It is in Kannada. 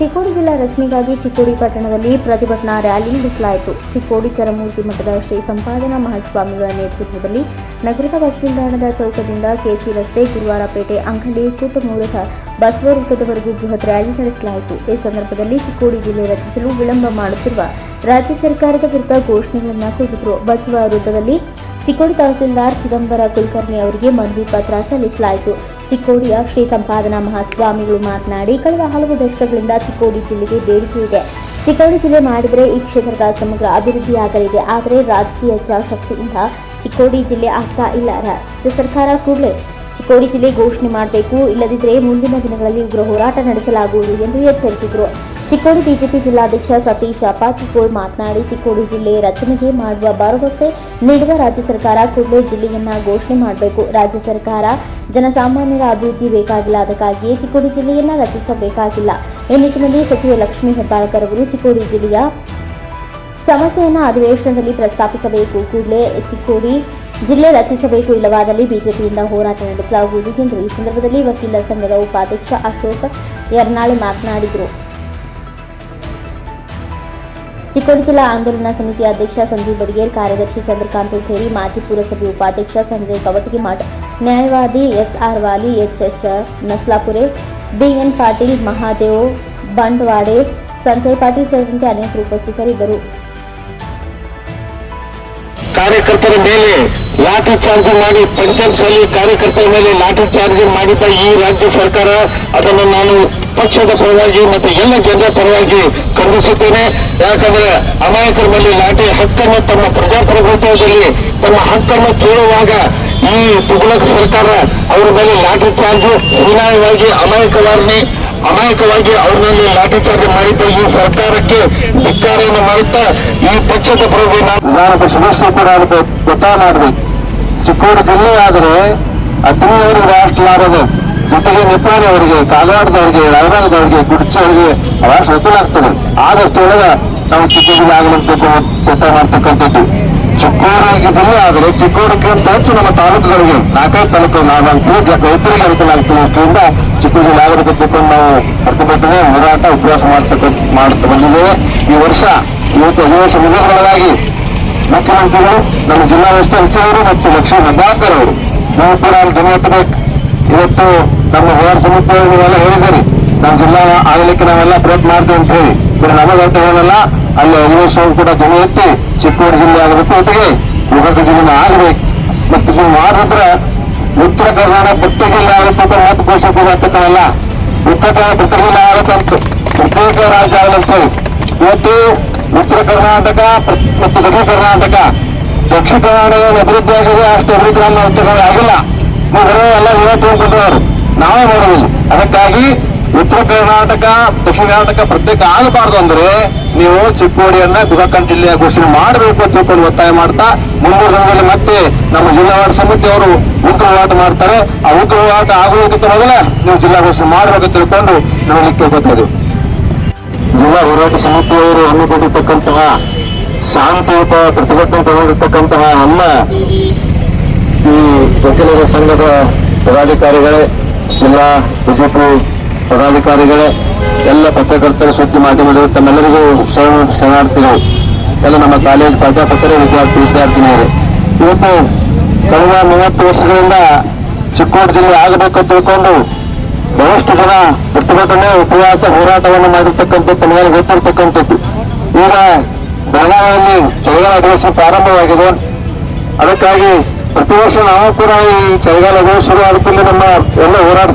ಚಿಕ್ಕೋಡಿ ಜಿಲ್ಲಾ ರಚನೆಗಾಗಿ ಚಿಕ್ಕೋಡಿ ಪಟ್ಟಣದಲ್ಲಿ ಪ್ರತಿಭಟನಾ ರ್ಯಾಲಿ ನಡೆಸಲಾಯಿತು. ಚಿಕ್ಕೋಡಿ ಚರಮೂರ್ತಿ ಮಠದ ಶ್ರೀ ಸಂಪಾದನಾ ಮಹಾಸ್ವಾಮಿಗಳ ನೇತೃತ್ವದಲ್ಲಿ ನಗರದ ಬಸ್ ನಿಲ್ದಾಣದ ಚೌಕದಿಂದ ಕೆಸಿ ರಸ್ತೆ, ಗುರುವಾರಪೇಟೆ, ಅಂಗಡಿ ಕೂಟಮೂಲಕ ಬಸವ ವೃತ್ತದವರೆಗೂ ಬೃಹತ್ ರ್ಯಾಲಿ ನಡೆಸಲಾಯಿತು. ಈ ಸಂದರ್ಭದಲ್ಲಿ ಚಿಕ್ಕೋಡಿ ಜಿಲ್ಲೆ ರಚಿಸಲು ವಿಳಂಬ ಮಾಡುತ್ತಿರುವ ರಾಜ್ಯ ಸರ್ಕಾರದ ವಿರುದ್ಧ ಘೋಷಣೆಗಳನ್ನು ಕೂಗಿದರು. ಬಸವ ವೃತ್ತದಲ್ಲಿ ಚಿಕ್ಕೋಡಿ ತಹಸೀಲ್ದಾರ್ ಚಿದಂಬರ ಕುಲಕರ್ಣಿ ಅವರಿಗೆ ಮನವಿ ಪತ್ರ ಸಲ್ಲಿಸಲಾಯಿತು. ಚಿಕ್ಕೋಡಿಯ ಶ್ರೀ ಸಂಪಾದನಾ ಮಹಾಸ್ವಾಮಿಗಳು ಮಾತನಾಡಿ, ಕಳೆದ ಹಲವು ದಶಕಗಳಿಂದ ಚಿಕ್ಕೋಡಿ ಜಿಲ್ಲೆಗೆ ಬೇಡಿಕೆ ಇದೆ. ಚಿಕ್ಕೋಡಿ ಜಿಲ್ಲೆ ಮಾಡಿದರೆ ಈ ಕ್ಷೇತ್ರದ ಸಮಗ್ರ ಅಭಿವೃದ್ಧಿಯಾಗಲಿದೆ. ಆದರೆ ರಾಜಕೀಯ ಇಚ್ಛಾಶಕ್ತಿಯಿಂದ ಚಿಕ್ಕೋಡಿ ಜಿಲ್ಲೆ ಆಗ್ತಾ ಇಲ್ಲ. ರಾಜ್ಯ ಸರ್ಕಾರ ಕೂಡಲೇ ಚಿಕ್ಕೋಡಿ ಜಿಲ್ಲೆ ಘೋಷಣೆ ಮಾಡಬೇಕು. ಇಲ್ಲದಿದ್ದರೆ ಮುಂದಿನ ದಿನಗಳಲ್ಲಿ ಉಗ್ರ ಹೋರಾಟ ನಡೆಸಲಾಗುವುದು ಎಂದು ಎಚ್ಚರಿಸಿದರು. ಚಿಕ್ಕೋಡಿ ಬಿಜೆಪಿ ಜಿಲ್ಲಾಧ್ಯಕ್ಷ ಸತೀಶ್ ಅಪ್ಪ ಚಿಕ್ಕೋಡಿ ಮಾತನಾಡಿ, ಚಿಕ್ಕೋಡಿ ಜಿಲ್ಲೆ ರಚನೆಗೆ ಮಾಡುವ ಭರವಸೆ ನೀಡುವ ರಾಜ್ಯ ಸರ್ಕಾರ ಕೂಡಲೇ ಜಿಲ್ಲೆಯನ್ನ ಘೋಷಣೆ ಮಾಡಬೇಕು. ರಾಜ್ಯ ಸರ್ಕಾರ ಜನಸಾಮಾನ್ಯರ ಅಭಿವೃದ್ಧಿ ಬೇಕಾಗಿಲ್ಲ. ಅದಕ್ಕಾಗಿಯೇ ಚಿಕ್ಕೋಡಿ ಜಿಲ್ಲೆಯನ್ನ ರಚಿಸಬೇಕಾಗಿಲ್ಲ. ಈ ನಿಟ್ಟಿನಲ್ಲಿ ಸಚಿವೆ ಲಕ್ಷ್ಮೀ ಹೆಬ್ಬಾಳ್ಕರ್ ಅವರು ಚಿಕ್ಕೋಡಿ ಜಿಲ್ಲೆಯ ಸಮಸ್ಯೆಯನ್ನು ಅಧಿವೇಶನದಲ್ಲಿ ಪ್ರಸ್ತಾಪಿಸಬೇಕು. ಕೂಡಲೇ ಚಿಕ್ಕೋಡಿ ಜಿಲ್ಲೆ ರಚಿಸಬೇಕು. ಇಲ್ಲವಾದಲ್ಲಿ ಬಿಜೆಪಿಯಿಂದ ಹೋರಾಟ ನಡೆಸಲಾಗುವುದು ಎಂದರು ಈ ಸಂದರ್ಭದಲ್ಲಿ ವಕೀಲ ಸಂಘದ ಉಪಾಧ್ಯಕ್ಷ ಅಶೋಕ್ ಯರ್ನಾಳೆ ಮಾತನಾಡಿದರು. ಚಿಕ್ಕೋಡಿ ಜಿಲ್ಲಾ ಆಂದೋಲನ ಸಮಿತಿ ಅಧ್ಯಕ್ಷ ಸಂಜೀವ್ ಬಡಿಗೇರ್ ಕಾರ್ಯದರ್ಶಿ ಚಂದ್ರಕಾಂತ್ ಉಖೇರಿ ಮಾಜಿ ಪುರಸಭೆ ಉಪಾಧ್ಯಕ್ಷ ಸಂಜಯ್ ಕವಟಗಿಮಠ್ ನ್ಯಾಯವಾದಿ SR Wali HS Naslapure BN Patil Mahadev Bandawade Sanjay Patil ಸೇರಿದಂತೆ ಅನೇಕರು ಉಪಸ್ಥಿತರಿದ್ದರು ಕಾರ್ಯಕರ್ತರ ಮೇಲೆ ಲಾಠಿ ಚಾರ್ಜ್ ಮಾಡಿ ಪಂಚಾಯತ್ನಲ್ಲಿ ಕಾರ್ಯಕರ್ತರ ಮೇಲೆ ಲಾಠಿ ಚಾರ್ಜ್ ಮಾಡಿದ್ದ ಈ ರಾಜ್ಯ ಸರ್ಕಾರ ಅದನ್ನು ನಾನು ಪಕ್ಷದ ಪರವಾಗಿ ಮತ್ತು ಎಲ್ಲ ಜನರ ಪರವಾಗಿ ಖಂಡಿಸುತ್ತೇನೆ. ಯಾಕಂದ್ರೆ ಅಮಾಯಕರ ಮೇಲೆ ಲಾಠಿ ಹಕ್ಕನ್ನು ತಮ್ಮ ಪ್ರಜಾಪ್ರಭುತ್ವದಲ್ಲಿ, ತಮ್ಮ ಹಕ್ಕನ್ನು ಕೇಳುವಾಗ ಈ ತುಗುಲಕ್ ಸರ್ಕಾರ ಅವರ ಮೇಲೆ ಲಾಠಿ ಚಾರ್ಜ್ ಹೀನಾಯವಾಗಿ ಅಮಾಯಕವಾರನೆ ಅಮಾಯಕವಾಗಿ ಅವ್ರನ್ನಲ್ಲಿ ಲಾಠಿ ಚಾರ್ಜ್ ಮಾಡಿದ್ದ ಈ ಸರ್ಕಾರಕ್ಕೆ ಧಿಕ್ಕಾರವನ್ನು ಮಾಡುತ್ತಾ ಈ ಪಕ್ಷದ ಪರವಾಗಿ ನಾನು ಸದಸ್ಯ ಕೂಡ ಒತ್ತಾಯ ಮಾಡಬೇಕು ಚಿಕ್ಕೋಡು ಜಿಲ್ಲೆ ಆದರೆ ಹದಿನೈದು ರಾಷ್ಟ್ರಲಾರದು ಜೊತೆಗೆ ನಿಪ್ಪಾಣಿ ಅವರಿಗೆ, ಕಾಗವಾಡದವರಿಗೆ ರಾಯಬಾಗದವರಿಗೆ ಗುಡ್ಚವರಿಗೆ ರಾಷ್ಟ್ರ ಅನುಕೂಲ ಆದಷ್ಟು ಒಳಗ ನಾವು ಚಿಕ್ಕೂರಿಗೆ ಆಗಲಂತ ಒತ್ತಾಯ ಮಾಡ್ತಕ್ಕಂಥದ್ದು ಜಿಲ್ಲೆ ಆದರೆ ಚಿಕ್ಕೋಡಿಗಿಂತ ಹೆಚ್ಚು ನಮ್ಮ ತಾಲೂಕುಗಳಿಗೆ ನಾಲ್ಕೈದು ತಾಲೂಕು, ನಾಲ್ಕು ರೈತರಿಗೆ ಅನುಕೂಲ ಆಗ್ತದೆ ಅಷ್ಟರಿಂದ ಚಿಕ್ಕೋಡಿ ತಿಳ್ಕೊಂಡು ನಾವು ಪ್ರತಿಭಟನೆ ಹೋರಾಟ, ಉಪವಾಸ ಮಾಡ್ತಕ್ಕ, ಮಾಡ್ತಾ ಬಂದಿದ್ದೇವೆ. ಈ ವರ್ಷ ಇವತ್ತು ಅಧಿವೇಶ ಮುಗಿದೊಳಗಾಗಿ ಮುಖ್ಯಮಂತ್ರಿಗಳು, ನಮ್ಮ ಜಿಲ್ಲಾ ವ್ಯವಸ್ಥೆ ಸಚಿವರು ಮತ್ತು ಲಕ್ಷ್ಮೀ ಹೆಬ್ಬಾಳ್ಕರ್ ಅವರು, ನಾವು ಕೂಡ ಅಲ್ಲಿ ಇವತ್ತು ನಮ್ಮ ಹೋರಾಟ ಸಮಿತಿಯವರು ನೀವೆಲ್ಲ ಹೇಳಿದ್ದೀರಿ. ನಮ್ಮ ಜಿಲ್ಲಾ ಆಗಲಿಕ್ಕೆ ನಾವೆಲ್ಲ ಪ್ರಯತ್ನ ಮಾಡ್ತೀವಿ ಅಂತ ಹೇಳಿ. ಇನ್ನು ನಮಗೆ ಅಂತ ಹೇಳಲ್ಲ ಅಲ್ಲಿ ಅಧಿವೇಶನ ಕೂಡ ಜನ ಎತ್ತಿ ಚಿಕ್ಕೋಡಿ ಜಿಲ್ಲೆ ಆಗಬೇಕು ಜೊತೆಗೆ ಯುವಕ ಜಿಲ್ಲೆ ಆಗಬೇಕು ಮತ್ತು ನೀವು ಮಾಡಿದ್ರೆ ಉತ್ತರ ಕರ್ನಾಟಕ ಪ್ರತ್ಯೇಕ ಜಿಲ್ಲೆ ಆಗುತ್ತೆ ಅಂತ ಮತ್ತೆ ಘೋಷಣೆ ಕೂಡ ಆಗ್ತಕ್ಕಲ್ಲ ಉತ್ತರ ಕನ್ನಡ ಪ್ರತ್ಯೇಕ ಜಿಲ್ಲೆ ಆಗುತ್ತಂತ ಪ್ರತ್ಯೇಕ ರಾಜ್ಯ ಆಗಲಂತ ಹೇಳಿ. ಇವತ್ತು ಉತ್ತರ ಕರ್ನಾಟಕ ಮತ್ತು ದಕ್ಷಿಣ ಕರ್ನಾಟಕ. ದಕ್ಷಿಣ ಕರ್ನಾಟಕ ಅಭಿವೃದ್ಧಿ ಆಗಿದೆ, ಅಷ್ಟು ಅಭಿವೃದ್ಧಿ ಕನ್ನಡ ಆಗಿಲ್ಲ. ನೀವು ಬರೋ ಎಲ್ಲ ಇವತ್ತು ನಾವೇ ಮಾಡೋದಿಲ್ಲ ಅದಕ್ಕಾಗಿ ಉತ್ತರ ಕರ್ನಾಟಕ, ದಕ್ಷಿಣ ಕರ್ನಾಟಕ ಪ್ರತ್ಯೇಕ ಆಗಬಾರದು ಅಂದ್ರೆ ನೀವು ಚಿಕ್ಕೋಡಿಯನ್ನ ಗುಣಕಂಠ ಜಿಲ್ಲೆಯ ಘೋಷಣೆ ಮಾಡಬೇಕು ಅಂತ ತಿಳ್ಕೊಂಡು ಒತ್ತಾಯ ಮಾಡ್ತಾ ಮುಂದಿನ ದಿನದಲ್ಲಿ ಮತ್ತೆ ನಮ್ಮ ಜಿಲ್ಲಾ ಸಮಿತಿ ಅವರು ಉಗ್ರ ಹೋರಾಟ ಮಾಡ್ತಾರೆ. ಆ ಉಗ್ರ ಹೋರಾಟ ಆಗುವುದಕ್ಕಿಂತ ಮೊದಲೇ ನೀವು ಜಿಲ್ಲಾ ಘೋಷಣೆ ಮಾಡಬೇಕು ತಿಳ್ಕೊಂಡು ನೋಡಲಿಕ್ಕೆ ಇದ್ದೀವಿ. ಜಿಲ್ಲಾ ಹೋರಾಟ ಸಮಿತಿಯವರು ಹಮ್ಮಿಕೊಂಡಿರ್ತಕ್ಕಂತಹ ಶಾಂತಿಯುತ ಪ್ರತಿಭಟನೆ ತಗೊಂಡಿರ್ತಕ್ಕಂತಹ ನಮ್ಮ ಈ ವಕೀಲರ ಸಂಘದ ಪದಾಧಿಕಾರಿಗಳೇ ಜಿಲ್ಲಾ ಬಿಜೆಪಿ ಪದಾಧಿಕಾರಿಗಳೇ, ಎಲ್ಲ ಪತ್ರಕರ್ತರ ಸುದ್ದಿ ಮಾಧ್ಯಮದವರು ತಮ್ಮೆಲ್ಲರಿಗೂ ಶರಣ, ಶರಣಾರ್ಥಿಗಳು, ಎಲ್ಲ ನಮ್ಮ ಕಾಲೇಜ್ ಪ್ರಾಧ್ಯಾಪಕರೇ, ವಿದ್ಯಾರ್ಥಿ, ವಿದ್ಯಾರ್ಥಿನಿಯರು. ಇವತ್ತು ಕಳೆದ ಮೂವತ್ತು ವರ್ಷಗಳಿಂದ ಚಿಕ್ಕೋಡ್ ಜಿಲ್ಲೆ ಆಗಬೇಕು ತಿಳ್ಕೊಂಡು ಬಹಳಷ್ಟು ಜನ ಪ್ರತಿಭಟನೆ ಉಪವಾಸ ಹೋರಾಟವನ್ನು ಮಾಡಿರ್ತಕ್ಕಂಥ ತಮಗೆ ಗೊತ್ತಿರ್ತಕ್ಕಂಥದ್ದು. ಈಗ ಬೆಳಗಾವಿಯಲ್ಲಿ ಚಳಿಗಾಲ ಅಧಿವೇಶನ ಪ್ರಾರಂಭವಾಗಿದೆ. ಅದಕ್ಕಾಗಿ ಪ್ರತಿ ವರ್ಷ ನಾವು ಕೂಡ ಈ ಚಳಿಗಾಲ ಘೋಷಣೆ ನಮ್ಮ ಎಲ್ಲ ಹೋರಾಟ